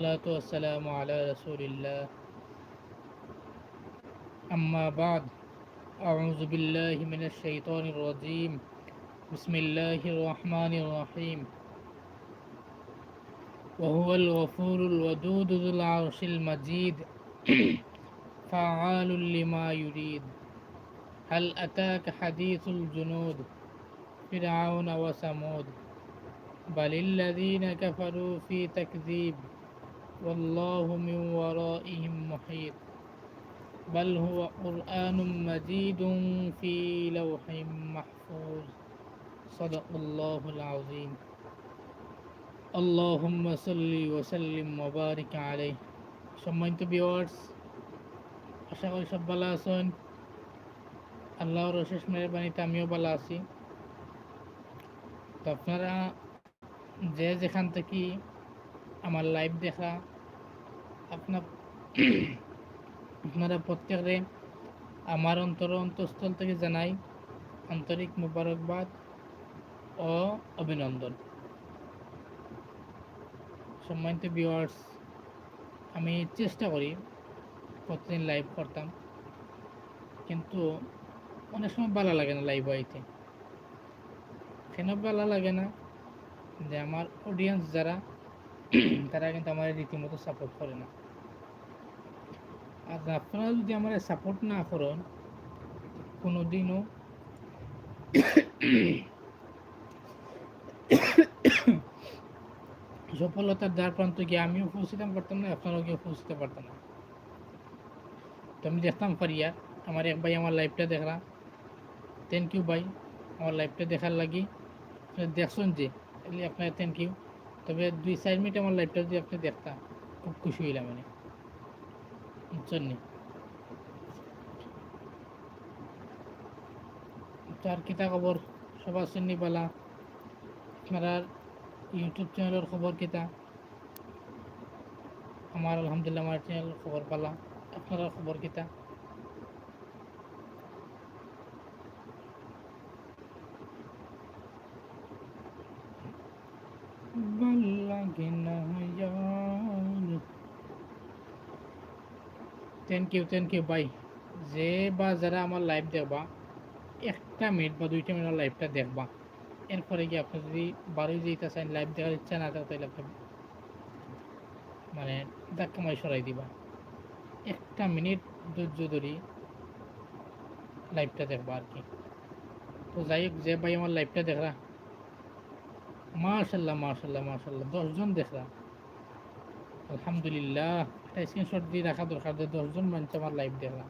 والصلاة والسلام على رسول الله. أما بعد أعوذ بالله من الشيطان الرجيم. بسم الله الرحمن الرحيم. وهو الغفور الودود ذو العرش المجيد. فعال لما يريد. هل أتاك حديث الجنود؟ فرعون وثمود. بل الذين كفروا في تكذيب. والله من ورائهم محيط بل هو قرآن مجيد في لوح محفوظ صدق الله العظيم اللهم صل وسلم وبارك عليه সম্মানিত ভিউয়ার্স আশা করি সব ভালো আছেন আল্লাহর অশেষ মেহরবানিতে আমিও ভালো আছি তো আপনারা যে যেখান থেকে আমার লাইভ দেখা। আপনার, আপনারা প্রত্যেকে আমার অন্তর অন্তঃস্থল থেকে জানাই আন্তরিক মুবারকবাদ ও অভিনন্দন। সম্মানিত ভিউয়ার্স আমি চেষ্টা করি প্রতিদিন লাইভ করতাম, কিন্তু অনেক সময় ভালো লাগে না লাইভ আইতে কেন ভালো লাগে না? যে আমার অডিয়েন্স যারা তারা কিন্তু আমার রীতিমতো সাপোর্ট করে না। আর আপনারা যদি আমার সাপোর্ট না করেন কোনো দিনও সফলতার দ্বার প্রান্ত গিয়ে আমিও পৌঁছতে পারতাম না আপনারাও গিয়ে পৌঁছতে পারতাম না। তো আমি দেখতাম পারিয়া, আমার এক ভাই আমার লাইফটা দেখলা। থ্যাংক ইউ ভাই, আমার লাইফটা দেখার লাগি। দেখছেন যে আপনার থ্যাংক ইউ তবে দুই চার মিনিট আমার লাইফটা যদি আপনি দেখতাম। খুব খুশি হইলাম মানে বুঝছেন নি? তো আর কিতা খবর? সবার শুনি পালা আপনারা ইউটিউব চ্যানেলের খবর কিতা আমার আলহামদুলিল্লাহ, আমার চ্যানেল খবর পালা আপনারা খবর কিতা ভালো লাগে না থ্যাংক ইউ থ্যাংক ইউ ভাই যে বা যারা আমার লাইভ দেখবা, একটা মিনিট বা দুইটা মিনিট লাইভটা দেখবা। এরপরে কি আপনি যদি বারোই যেতে চান লাইভ দেখার ইচ্ছা না থাকে, তাহলে আপনি মানে ধাক্কা মারি সরাই দিবা। একটা মিনিট ধৈর্য ধরি লাইভটা দেখবা আর কি। তো যাই হোক, যে ভাই আমার লাইভটা দেখরা মাশাল্লাহ মাশাল্লাহ মাশাল্লাহ দশজন দেখরা আলহামদুলিল্লাহ, একটা স্ক্রিনশট দিয়ে রাখা দরকার যে দশজন মানুষ আমার লাইভ দেখরা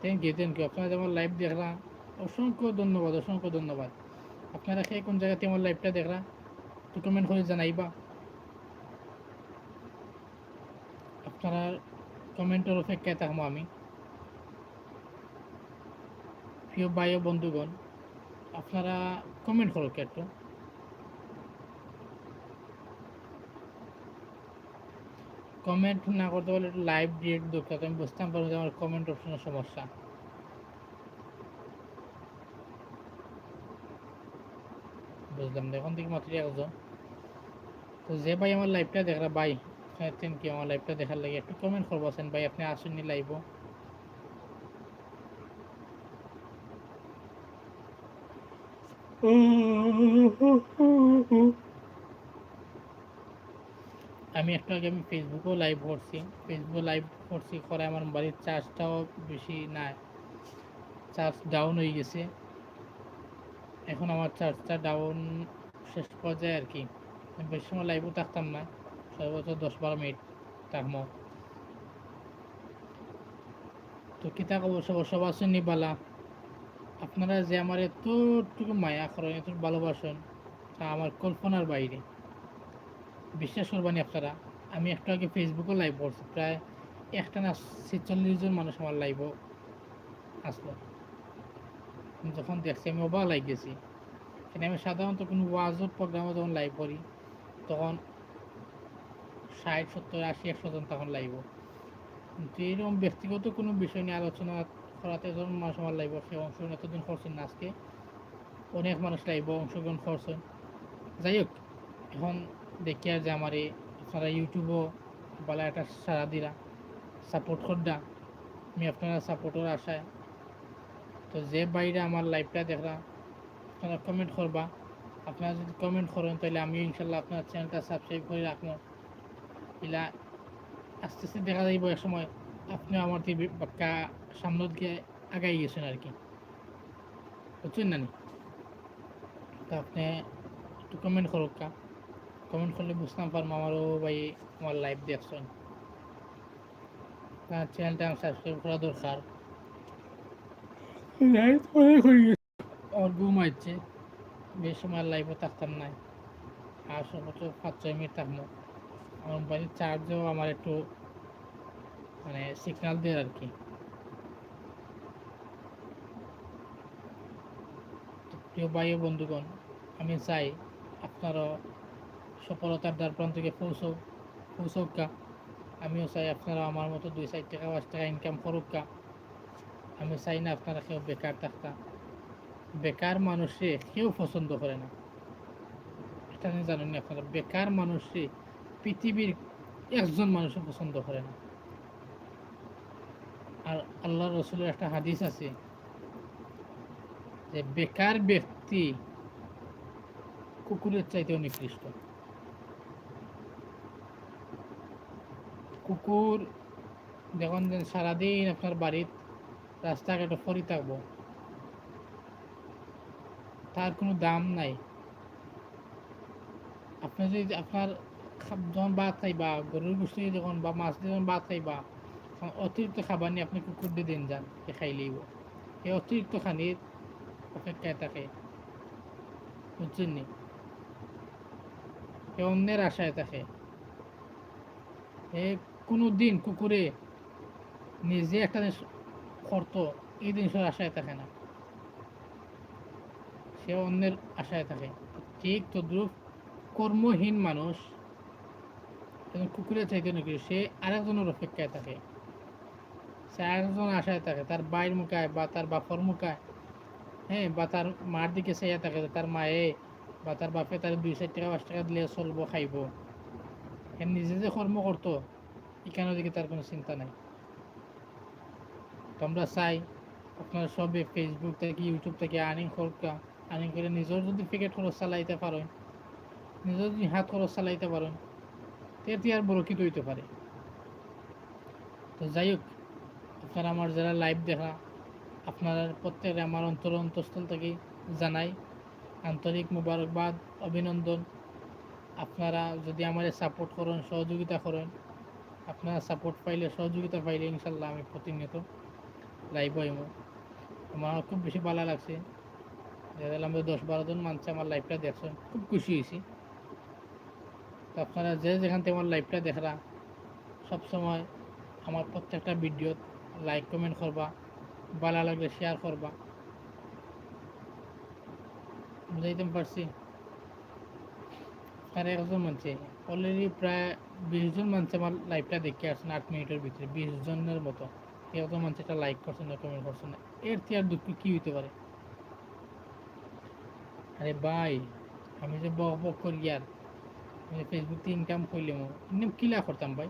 থ্যাংক ইউ থ্যাংক ইউ আপনারা যেমন লাইভ দেখরা অসংখ্য ধন্যবাদ অসংখ্য ধন্যবাদ। আপনারা সেই কোন জায়গাতে আমার লাইভটা দেখরা তো কমেন্ট করে জানাইবা। আপনারা কমেন্টের অপেক্ষায় থাকব আমি। প্রিয় ভাই ও বন্ধুগণ, আপনারা কমেন্ট করো একটু। কমেন্ট না করতে পারলে একটু লাইভ ডিরেক্ট দরকার আমি বুঝতাম পারব যে আমার কমেন্ট অপশনের সমস্যা। বুঝলাম এখন থেকে মাত্র একজন। তো যে ভাই আমার লাইভটা দেখা ভাই থ্যাংক ইউ আমার লাইভটা দেখার লাগে একটু কমেন্ট করব ভাই, আপনি আসেননি লাইভও আমি একটু আগে আমি ফেসবুকেও লাইভ করছি। ফেসবুকে লাইভ করছি করে আমার বাড়ির চার্জটাও বেশি নাই। চার্জ ডাউন হয়ে গেছে। এখন আমার চার্জটা ডাউন শেষ পর্যায়ে আর কি। আমি বেশি সময় লাইভও থাকতাম না। সর্বোচ্চ দশ বারো মিনিট থাকব। তো কিতা খবর সবার সবার শুনি বালা আপনারা যে আমার এতটুকু মায়া করেন এত ভালোবাসেন, তা আমার কল্পনার বাইরে। বিশ্বাস করবানি আপনারা, আমি একটু আগে ফেসবুকে লাইভ করছি, প্রায় একটা না ছেচল্লিশ জন মানুষ আমার লাইভও আসলো। যখন দেখছি, আমি অবাক লাইক গেছি। এখানে আমি সাধারণত কোনো ওয়াজের প্রোগ্রামে যখন লাইভ করি, তখন ষাট, সত্তর, আশি, একশো জন তখন লাইভ কিন্তু এরকম ব্যক্তিগত কোনো বিষয় নিয়ে আলোচনা করাতে যখন মানুষ আমার লাইভ সে অংশ এতদিন করছেন না আজকে। অনেক মানুষ লাইভ অংশগ্রহণ করছেন। যাই হোক, এখন দেখি আর যে আমার এই আপনারা ইউটিউবও বলা একটা সারা দিরা সাপোর্ট করডা। আমি আপনারা সাপোর্টের আশায়। তো যে বাইরে আমার লাইভটা দেখরা, আপনারা কমেন্ট করবা। আপনারা যদি কমেন্ট করেন তাহলে আমি ইনশাল্লাহ আপনার চ্যানেলটা সাবস্ক্রাইব করে রাখব। ইলা আস্তে আস্তে দেখা যাইব এক সময়। আপনি আমার থেকে বাক্কা সামনত গিয়ে আগাই গেছেন আর কি। বুঝছেন না? তো আপনি একটু কমেন্ট করুক কা। কমেন্ট করলে বুঝতাম পারব আমারও ভাই আমার লাইভ দেখছেন তার চ্যানেলটা সাবস্ক্রাইব করা দরকার। লাইভ অনেক হয়ে গেছে। আমার ঘুম আসছে বেশ সময় লাইভে থাকতাম নাই আর সর্বোচ্চ পাঁচ ছয় মিনিট থাকব। আমার মোবাইলের চার্জও আমার একটু মানে সিগনাল দেয় আর কি। প্রিয় ভাই ও বন্ধুগণ, আমি চাই আপনারও সফলতার দ্বার প্রান্তকে পৌঁছো পৌঁছক কা আমিও চাই আপনারা আমার মতো দুই চার টাকা, পাঁচ টাকা ইনকাম করুক কা আমি চাই না আপনারা কেউ বেকার থাকতা। বেকার মানুষে কেউ পছন্দ করে না। এটা নিয়ে জানেন আপনারা, বেকার মানুষে পৃথিবীর একজন মানুষও পছন্দ করে না। আর আল্লাহ রসুলের একটা হাদিস আছে যে বেকার ব্যক্তি কুকুরের চাইতেও নিকৃষ্ট। কুকুর যখন সারাদিন আপনার বাড়ির রাস্তাঘাটে ফরি থাকব, তার কোনো দাম নাই। আপনি যদি আপনার যখন ভাত খাইবা, গরুর গোষ্ঠী যখন বা মাছ দিয়ে যখন ভাত খাইবা তখন অতিরিক্ত খাবার নিয়ে আপনি কুকুর দিয়ে দিন যান, সে খাইলেইব এই অতিরিক্ত খানির অপেক্ষায় থাকে। বুঝছেন নি? এ অন্যের আশায় থাকে। এ কোনো দিন কুকুরে নিজে একটা জিনিস করতো, এই জিনিসের আশায় থাকে না। সে অন্যের আশায় থাকে। ঠিক তদ্রুপ কর্মহীন মানুষ কুকুরের চাইতে নাকি সে আরেকজনের অপেক্ষায় থাকে। সে আরেকজন আশায় থাকে, তার বাইর মুখায় বা তার বাপর মুখায় হ্যাঁ বা তার মার দিকে চাইয়া থাকে তার মায়ে বা তার বাপে তার দুই চার টাকা, পাঁচ টাকা দিলে চলবো, খাইব। হ্যাঁ নিজে যে কর্ম করতো এখানের দিকে তার কোনো চিন্তা নাই। তো আমরা চাই, আপনারা সবে ফেসবুক থেকে ইউটিউব থেকে আর্নিং করকা আর্নিং করে নিজের যদি পেকেট খরচ চালাইতে পারেন নিজের যদি হাত খরচ চালাইতে পারেন তেতি আর বরকিত হইতে পারে। তো যাই হোক আপনারা আমার যারা লাইভ দেখা, আপনারা প্রত্যেকে আমার অন্তর অন্তঃস্থল থেকে জানাই আন্তরিক মুবারকবাদ, অভিনন্দন। আপনারা যদি আমার সাপোর্ট করেন, সহযোগিতা করেন, আপনারা সাপোর্ট পাইলে, সহযোগিতা পাইলে ইনশাল্লাহ আমি প্রতিনিয়ত লাইভ হইব আমার খুব বেশি ভালো লাগছে। দেখা গেল দশ বারো জন মানুষ আমার লাইভটা দেখছেন খুব খুশি হয়েছি। তো আপনারা যে যেখান থেকে আমার লাইভটা দেখরা, সবসময় আমার প্রত্যেকটা ভিডিও লাইক কমেন্ট করবা, ভালো লাগলে শেয়ার করবা। বুঝাইতে পারছি? আর একজন মানছে? অলরেডি প্রায় বিশ জন মানুষ আমার লাইভটা দেখে আসছেন আট মিনিটের ভিতরে, বিশ জনের মতো। একজন মানছে এটা লাইক করছেন না কমেন্ট করছেন না। এর থেকে আর দুঃখ কি হইতে পারে? আরে ভাই, আমি যে বক বক করি আর। ফেসবুক থেকে ইনকাম করলাম ইনকাম কিলা করতাম ভাই?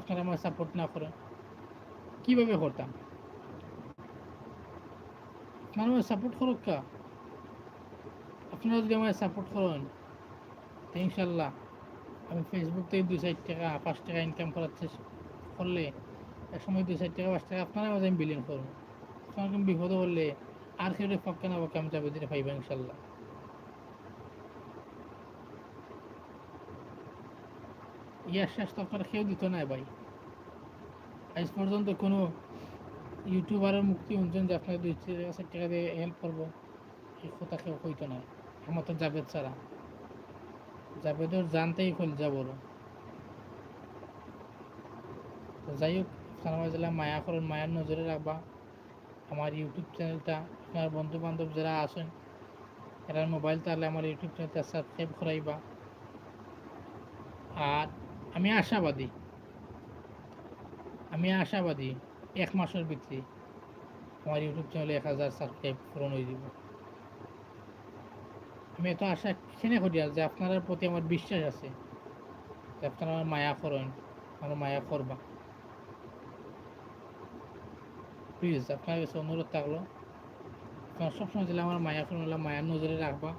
আপনারা আমার সাপোর্ট না করেন। কীভাবে করতাম? আমার সাপোর্ট করুক কা? আপনারা যদি আমার সাপোর্ট করেন ইনশাল্লাহ আমি ফেসবুক থেকে দুই চার টাকা, পাঁচ টাকা ইনকাম করার করলে এক সময় দুই চার টাকা, পাঁচ টাকা আপনারা মাঝে আমি বিলিয়ন করব। কোনো বিপদে বললে আর কেউ পক্ষে না পক্ষে আমি যাবে দিতে পাইবা ইনশাল্লাহ। ইয়ার শেষ তো আপনারা কেউ দিত না ভাই। আজ পর্যন্ত কোনো ইউটিউবারের মুক্তি শুনছেন যে আপনার দুই চার টাকা দিয়ে হেল্প করব, এই কথা কেউ হইতো না। আমার তো জাভেদ ছাড়া। জাভেদর জানতেই খোল যাব তো যাই হোক, সালামা জেলা মায়া করেন, মায়ার নজরে রাখবা। আমার ইউটিউব চ্যানেলটা, আপনার বন্ধু বান্ধব যারা আছেন, এরা মোবাইল তাহলে আমার ইউটিউব চ্যানেলটা সাবস্ক্রাইব করাইবা। আর আমি আশাবাদী আমি আশাবাদী, এক মাসের ভিতরে আমার ইউটিউব চ্যানেলে এক হাজার সাবস্ক্রাইব পূরণ হয়ে যাব। আমি এত আশা কিনে করি যে আপনার প্রতি আমার বিশ্বাস আছে যে আপনারা আমার মায়া করেন, আমার মায়া করবা। প্লিজ আপনার কাছে অনুরোধ থাকল, আপনার সবসময় দিলে আমার মায়া করুন মায়ের নজরে রাখবা,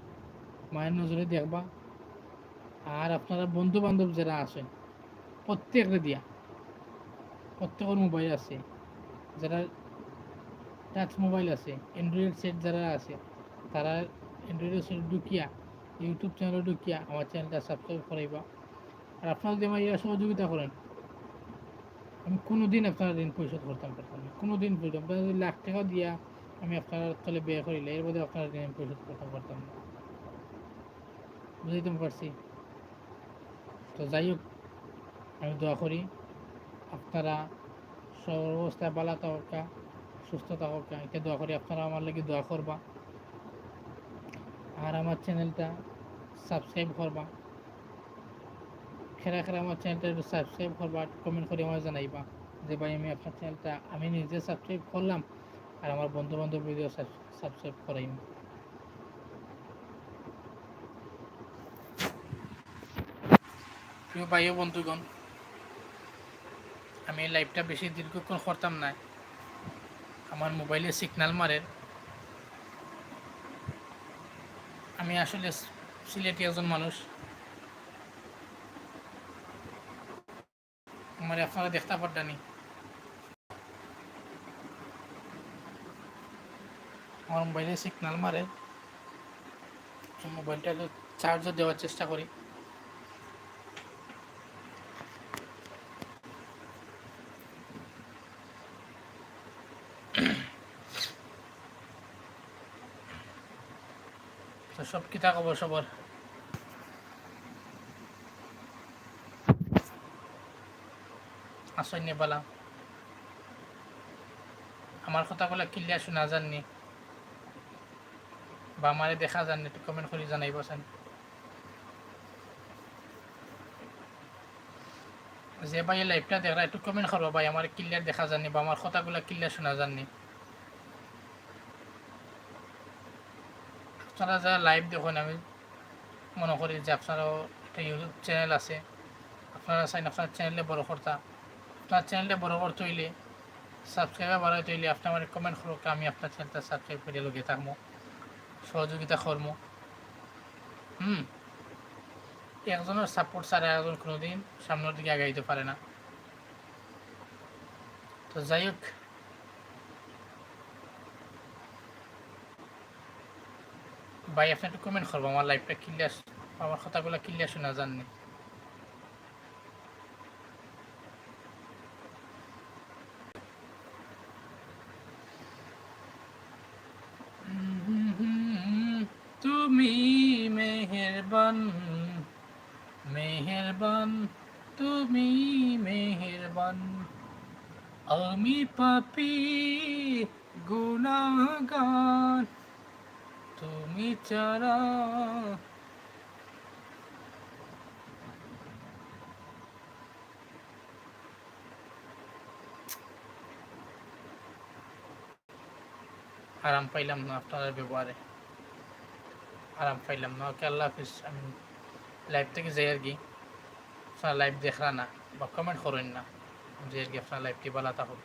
মায়ের নজরে দেখবা। আর আপনারা বন্ধু বান্ধব যারা আছেন প্রত্যেকরে দিয়া। প্রত্যেকের মোবাইল আছে। যারা টাচ মোবাইল আছে অ্যান্ড্রয়েড সেট যারা আছে, তারা অ্যান্ড্রয়েড সেট ঢুকিয়া ইউটিউব চ্যানেলে ঢুকিয়া আমার চ্যানেলটা সাবস্ক্রাইব করাইবা। আর আপনারা যদি আমার ইয়া সহযোগিতা করেন, আমি কোনো দিন আপনারা ঋণ পরিশোধ করতাম পারতাম না। কোনো দিন পরিশোধ আপনারা যদি লাখ টাকা দিয়া আমি আপনার তলে ব্যয় করিলে, এর মধ্যে আপনারা ঋণ পরিশোধ করতে পারতাম না। বুঝাইতে পারছি? তো যাই হোক, আমি দোয়া করি। আপনারা সর্বাবস্থায় ভালো থাকা সুস্থ থাকা এটা দোয়া করি, আপনারা আমার লাগে দোয়া করবা। আর আমার চ্যানেলটা সাবস্ক্রাইব করবা। খেরা খেরা আমার চ্যানেলটা একটু সাবস্ক্রাইব করবা কমেন্ট করে আমার জানাইবা যে ভাই, আমি আপনার চ্যানেলটা, আমি নিজে সাবস্ক্রাইব করলাম আর আমার বন্ধু বান্ধব ভিডিও সাবস্ক্রাইব করাইম। প্রিয় ভাই বন্ধুগণ আমি এই লাইভটা বেশি দীর্ঘক্ষণ করতাম না। আমার মোবাইলে সিগন্যাল মারে। আমি আসলে সিলেটি একজন মানুষ। আমার আপনারা দেখতে পারতানি আমার মোবাইলে সিগন্যাল মারে। মোবাইলটা চার্জও দেওয়ার চেষ্টা করি। সব কিতা খবর সবার আসই নেবালা আমার কথাগুলো ক্লিয়ার শোনা জাননি বা আমারে দেখা জাননি একটু কমেন্ট করে জানাইবছেন যে ভাই এই লাইভটা দেখরা একটু কমেন্ট করব ভাই, আমার ক্লিয়ার দেখা জাননি বা আমার কথাগুলো ক্লিয়ার শোনা জাননি আপনারা যারা লাইভ দেখুন, আমি মনে করি যে আপনারাও একটা ইউটিউব চ্যানেল আছে। আপনারা চাইন আপনার চ্যানেলে বড় কর্তা। আপনার চ্যানেলে বড় করতে হইলে সাবস্ক্রাইবার বাড়াইতে হইলে আপনি আমার কমেন্ট করুক আমি আপনার চ্যানেলটা সাবস্ক্রাইব করে লগে থাকব সহযোগিতা করব হুম। একজনের সাপোর্ট ছাড়া একজন কোনোদিন সামনের দিকে আগাইতে পারে না। তো যাই হোক ভাই, আপনি একটু কমেন্ট করব আমার লাইফটা ক্লিয়ার আমার কথাগুলো ক্লিয়ার শোনা জাননি। তুমি মেহেরবান মেহেরবান, তুমি মেহেরবান। আমি পাপি গুনাগান তুমি চারা আরাম পাইলাম না আপনার ব্যবহারে। আরাম পাইলাম না। ওকে আল্লাহ হাফিজ, আমি লাইভ থেকে যাই আর কি। আপনার লাইভ দেখরা না বা কমেন্ট করেন না। যে আর কি আপনার লাইভটি ভালো থাকুক